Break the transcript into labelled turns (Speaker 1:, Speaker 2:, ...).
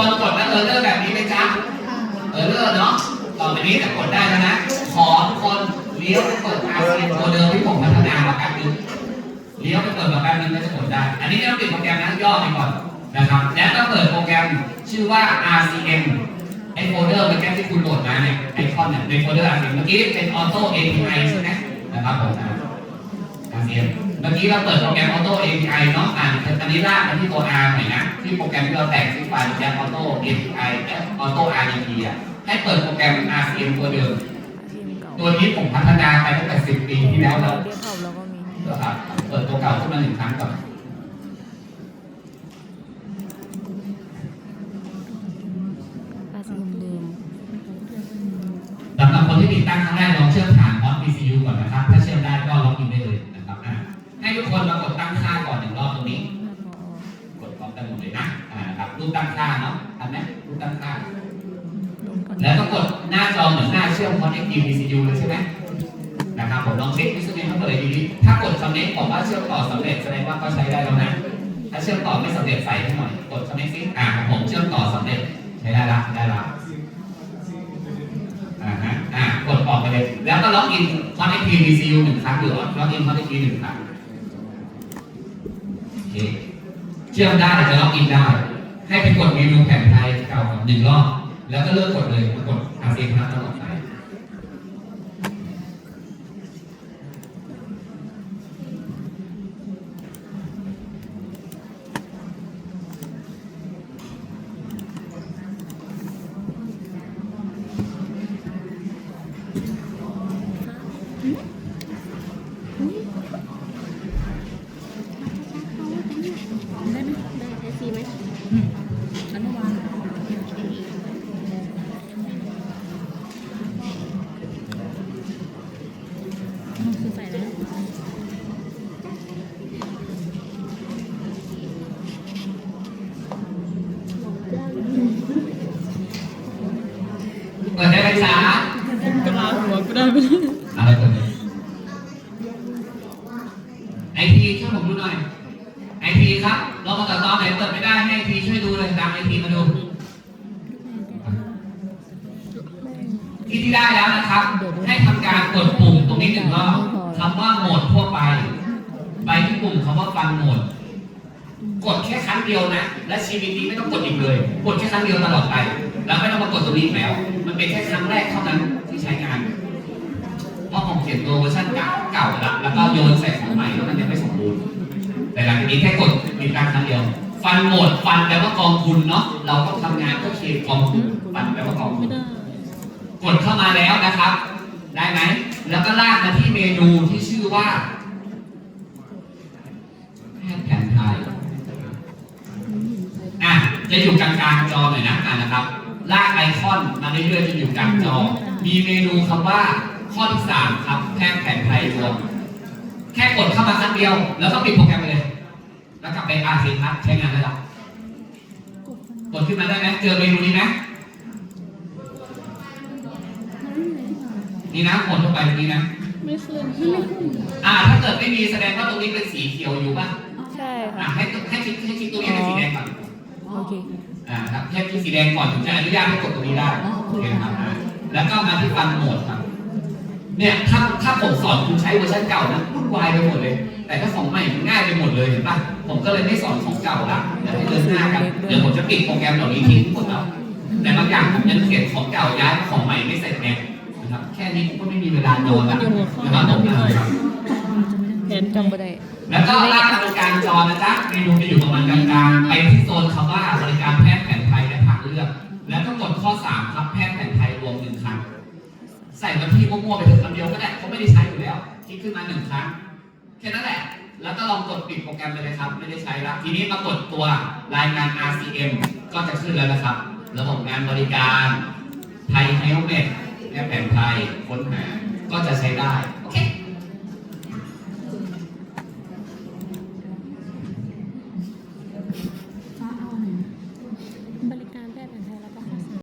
Speaker 1: คนกดแล้วเออเลอร์แบบนี้ไหมจ๊ะเออเลอร์เนาะต่อไปนี้จะกดได้แล้วนะ ขอทุกคนเลี้ยวไปเปิดอาเซียนตัวเดิมที่ผมพัฒนามาแป๊บนึงเลี้ยวไปเปิดมาแป๊บนึงก็จะกดได้ อันนี้ไม่ต้องปิดโปรแกรมนะย่อไปก่อนนะครับแล้วก็เปิดโปรแกรมชื่อว่า RCM ไอโฟลเดอร์เมื่อกี้ที่คุณโหลดมาเนี่ยไอคอนเนี่ยในโฟลเดอร์ RCM เมื่อกี้เป็น Auto API ใช่ไหมนะครับผมอะ RCM เมื่อ กี้เราเปิดโปรแกรม Auto API เนาะอ่านอันนี้ลากมาที่ตัว R หน่อยนะ ที่โปรแกรมที่เราแตกซิไฟล์โปรแกรม Auto API และ Auto RDP อะให้เปิดโปรแกรม RCM ตัวเดิม ตัวนี้ผมพัฒนาไปตั้งแต่10 ปีที่แล้วแล้ว
Speaker 2: เรียกเขาแล้วก็มี
Speaker 1: นะครับเปิดตัวเก่าขึ้นมาหนึ่งครั้งก่อน
Speaker 2: อาซีมลืม
Speaker 1: สำหรับคนที่ติดตั้งครั้งแรกลองเชื่อมผ่านออฟ VCU ก่อนนะครับ ถ้าเชื่อมได้ก็ล็อกอินได้เลยนะครับอะให้ทุกคนมากดตั้งค่าก่อนหนึ่งรอบตรงนี้ กดพร้อมกันหมดเลยนะ อ่านะครับรูปตั้งค่าเนาะทันไหมรูปตั้งค่า แล้วก็กดหน้าจอเหมือนหน้าเชื่อม Connect VCU เลยใช่ไหมนะครับผมลองเช็ควิสุทธิ์เขาเปิดเลยดีๆถ้ากด Connect บอกว่าเชื่อมต่อสำเร็จแสดงว่าก็ใช้ได้แล้วนะ ถ้าเชื่อมต่อไม่สำเร็จใส่ให้หน่อย กด Connect ซิอ่าครับผมเชื่อมต่อสำเร็จใช้ได้ละได้ละอ่าฮะอ่ากดออกไปเลย แล้วก็ล็อกอิน Connect VCU หนึ่งครั้งหรือล็อกอิน Connect V หนึ่งครั้งโอเคเชื่อมได้จะล็อกอินได้ ให้ไปกดเมนูแผ่นไทยเก่าหนึ่งรอบ แล้วก็เลิกกดเลยกดอาเซียนครับตลอดไป ปิดได้ไหมจ๊ะ
Speaker 2: กระลาหัวก็ได้ไปเลย
Speaker 1: อะไรเปิดเลยไอทีช่วยผมดูหน่อยไอทีครับเรามาตัดตอนไหนเปิดไม่ได้ให้ไอทีช่วยดูเลยตามไอทีมาดูที่ที่ได้แล้วนะครับ ให้ทำการกดปุ่มตรงนี้หนึ่งรอบคำว่าโหมดทั่วไป ไปที่ปุ่มคำว่าฟังโหมด กดแค่ครั้งเดียวนะ และชีวิตนี้ไม่ต้องกดอีกเลย กดแค่ครั้งเดียวตลอดไป แล้วไม่ต้องมากดตรงนี้แล้ว มันเป็นแค่ครั้งแรกเท่านั้นที่ใช้งานเพราะผมเขียนตัวเวอร์ชันเก่าแล้วแล้วก็โยนใส่ของใหม่แล้วมันยังไม่สมบูรณ์ แต่หลังจากนี้แค่กดติดตั้งครั้งเดียว ฟันโหมดฟันแปลว่ากองทุนเนาะ เราต้องทำงานเพื่อเคลมกองทุนฟันแปลว่ากองทุน กดเข้ามาแล้วนะครับ ได้ไหม แล้วก็ลากมาที่เมนูที่ชื่อว่าแพทย์แผนไทยอะจะอยู่กลางๆจอหน่อยนะอะนะครับ ลากไอคอนมาเรื่อยๆจะอยู่กลางจอ มีเมนูคำว่าข้อที่สามครับแพทย์แผนไทยรวมแค่กดเข้ามาครั้งเดียว แล้วก็ปิดโปรแกรมไปเลย แล้วกลับไปอาร์ซีพัทใช้งานได้แล้วกดขึ้นมาได้ไหมเจอเมนูนี้ไหมนี่นะกดเข้าไปตรงนี้นะ
Speaker 2: ไม่ขึ้น
Speaker 1: อ่า ถ้าเกิดไม่มีแสดงว่าตรงนี้เป็นสีเขียวอยู่ป่ะ
Speaker 2: ใช่
Speaker 1: อ่า
Speaker 2: ค่ะ
Speaker 1: ให้ให้คลิกให้คลิกตรงนี้เป็นสีแดงก่ อน
Speaker 2: โอเค
Speaker 1: อ่าครับให้คลิกสีแดงก่อนถึงจะอนุญาตให้กดตรงนี้ได้โอเคครับอ่าแล้วก็มาที่ฟังโหมดครับ เนี่ยถ้าถ้าผมสอนคุณใช้เวอร์ชันเก่านะวุ่นวายไปหมดเลย แต่ถ้าของใหม่มันง่ายไปหมดเลยเห็นป่ะผมก็เลยไม่สอนของเก่าละเดี๋ยวให้เดินหน้ากันเดี๋ยวผมจะปิดโปรแกรมเหล่านี้ทิ้งหมดแล้วแต่บางอย่างผมยังเขียนของเก่าย้ายของใหม่ไม่เสร็จไงนะครับแค่นี้ผมก็ไม่มีเวลานอนละนะครับผมนะครับ
Speaker 2: แผนจำไม่ได้
Speaker 1: แล้วก็ลากมาตรงกลางจอนะจ๊ะเมนูจะอยู่ประมาณกลางๆไปที่โซนคำว่า ใส่มาที่มั่วๆไปถึงคำเดียวก็ได้เขาไม่ได้ใช้อยู่แล้ว คลิกขึ้นมาหนึ่งครั้งแค่นั้นแหละ แล้วก็ลองกดปิดโปรแกรมไปเลยครับ ไม่ได้ใช้แล้วทีนี้มากดตัวรายงาน RCM ก็จะขึ้นแล้วนะครับ ระบบงานบริการ ไทยเฮลเมทแอปแผนไทยค้นหาก็จะใช้ได้ โอเค